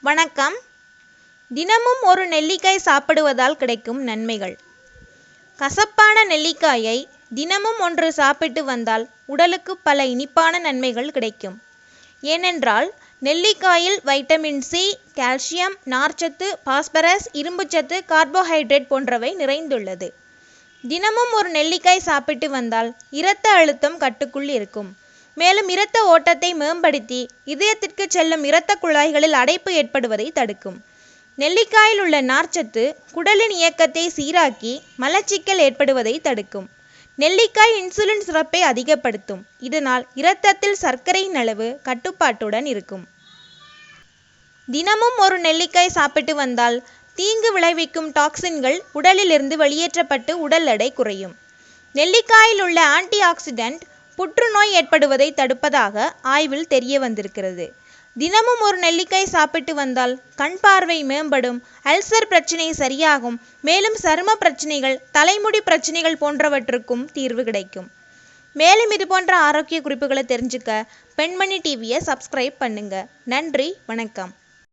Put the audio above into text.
வணக்கம். தினமும் ஒரு நெல்லிக்காய் சாப்பிடுவதால் கிடைக்கும் நன்மைகள். கசப்பான நெல்லிக்காயை தினமும் ஒன்று சாப்பிட்டு வந்தால் உடலுக்கு பல இனிப்பான நன்மைகள் கிடைக்கும். ஏனென்றால் நெல்லிக்காயில் வைட்டமின் சி கால்சியம் நார்ச்சத்து பாஸ்பரஸ் இரும்புச்சத்து கார்போஹைட்ரேட் போன்றவை நிறைந்துள்ளது. தினமும் ஒரு நெல்லிக்காய் சாப்பிட்டு வந்தால் இரத்த அழுத்தம் கட்டுக்குள் இருக்கும். மேலும் இரத்த ஓட்டத்தை மேம்படுத்தி இதயத்திற்கு செல்லும் இரத்த குழாய்களில் அடைப்பு ஏற்படுவதை தடுக்கும். நெல்லிக்காயில் உள்ள நார்ச்சத்து குடலின் இயக்கத்தை சீராக்கி மலச்சிக்கல் ஏற்படுவதை தடுக்கும். நெல்லிக்காய் இன்சுலின் சுரப்பை அதிகப்படுத்தும். இதனால் இரத்தத்தில் சர்க்கரையின் அளவு கட்டுப்பாட்டுடன் இருக்கும். தினமும் ஒரு நெல்லிக்காய் சாப்பிட்டு வந்தால் தீங்கு விளைவிக்கும் டாக்சின்கள் உடலிலிருந்து வெளியேற்றப்பட்டு உடல் எடை குறையும். நெல்லிக்காயில் உள்ள ஆன்டி ஆக்சிடென்ட் புற்றுநோய் ஏற்படுவதை தடுப்பதாக ஆய்வில் தெரிய வந்திருக்கிறது தினமும் ஒரு நெல்லிக்காய் சாப்பிட்டு வந்தால் கண் பார்வை மேம்படும் அல்சர் பிரச்சனை சரியாகும் மேலும் சரும பிரச்சனைகள் தலைமுடி பிரச்சனைகள் போன்றவற்றுக்கும் தீர்வு கிடைக்கும். மேலும் இது போன்ற ஆரோக்கிய குறிப்புகளை தெரிஞ்சுக்க பெண்மணி டிவியை சப்ஸ்கிரைப் பண்ணுங்க. நன்றி வணக்கம்.